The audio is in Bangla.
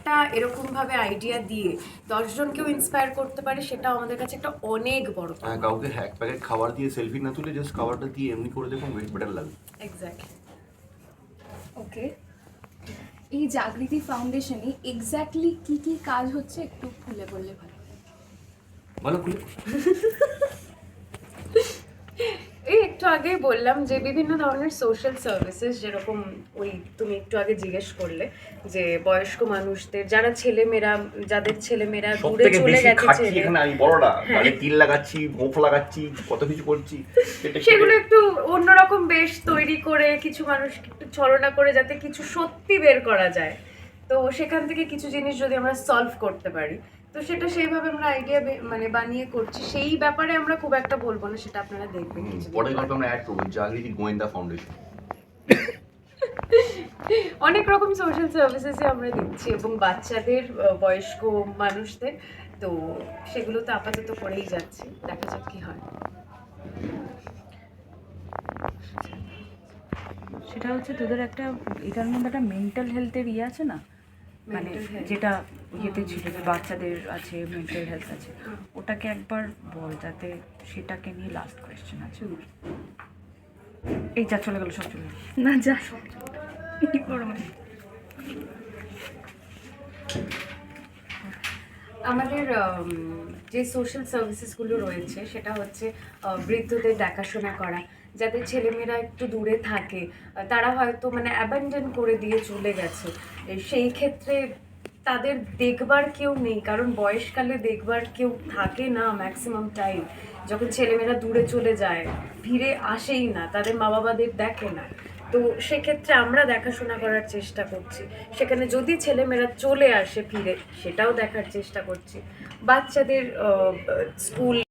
একটা এরকমভাবে আইডিয়া দিয়ে দশজনকেও ইন্সপায়ার করতে পারে সেটাও আমাদের কাছে একটা অনেক বড় হ্যাঁ কাউকে এক প্যাকেট খাবার দিয়ে সেলফি না তুলে জাস্ট খাবারটা দিয়ে এমনি করে দেখুন বেটার লাগবে। এক্স্যাক্টলি ওকে এই জাগৃতি ফাউন্ডেশনে এক্স্যাক্টলি কি কি কাজ হচ্ছে একটু খুলে বললে ভালো ভালো খুলে। আগেই বললাম যে বিভিন্ন ধরনের সোশ্যাল সার্ভিসেস যেরকম ওই তুমি একটু আগে জিজ্ঞেস করলে যে বয়স্ক মানুষদের যারা ছেলেমেয়েরা যাদের ছেলেমেয়েরা দূরে চলে গেছে এখানে আমি বড়রা। গাড়ি তিল লাগাচ্ছি গোফ লাগাচ্ছি কত কিছু করছি। সেগুলো একটু অন্যরকম বেশ তৈরি করে কিছু মানুষ একটু ছলনা করে যাতে কিছু সত্যি বের করা যায়। তো সেখান থেকে কিছু জিনিস যদি আমরা সলভ করতে পারি তো সেটা সেইভাবে আমরা আইডিয়া মানে বানিয়ে করছি। সেই ব্যাপারে আমরা খুব একটা বলব না সেটা আপনারা দেখবেন পরের পরে। গল্পে আমরা অ্যাড করব জাগৃতি গোয়েন্দা ফাউন্ডেশন অনেক রকম সোশ্যাল সার্ভিসেসই আমরা দিচ্ছি এবং বাচ্চাদের বয়স্ক মানুষদের তো সেগুলো তো আপাতত করেই যাচ্ছি দেখা যাক কি হয়। সেটা হচ্ছে তোদের একটা এটার মধ্যে একটা মেন্টাল হেলথের ইয়ে আছে না? মানে যেটা ইয়েতে ছিল যে বাচ্চাদের আছে মেন্টাল হেলথ আছে ওটাকে একবার বল যাতে সেটাকে নিয়ে লাস্ট কোয়েশ্চেন আছে। এই যা চলে গেল সব চলে গেল। না যা। আমাদের যে সোশ্যাল সার্ভিসেসগুলো রয়েছে সেটা হচ্ছে বৃদ্ধদের দেখাশোনা করা যাদের ছেলেমেয়েরা একটু দূরে থাকে। তারা হয়তো মানে অ্যাবান্ডন করে দিয়ে চলে গেছে। সেই ক্ষেত্রে তাদের দেখবার কেউ নেই, কারণ বয়সকালে দেখবার কেউ থাকে না ম্যাক্সিমাম টাইম যখন ছেলেমেয়েরা দূরে চলে যায় ফিরে আসেই না, তাদের মা বাবাদের দেখে না। তো সেক্ষেত্রে আমরা দেখাশোনা করার চেষ্টা করছি। সেখানে যদি ছেলেমেয়েরা চলে আসে ফিরে সেটাও দেখার চেষ্টা করছি। বাচ্চাদের স্কুল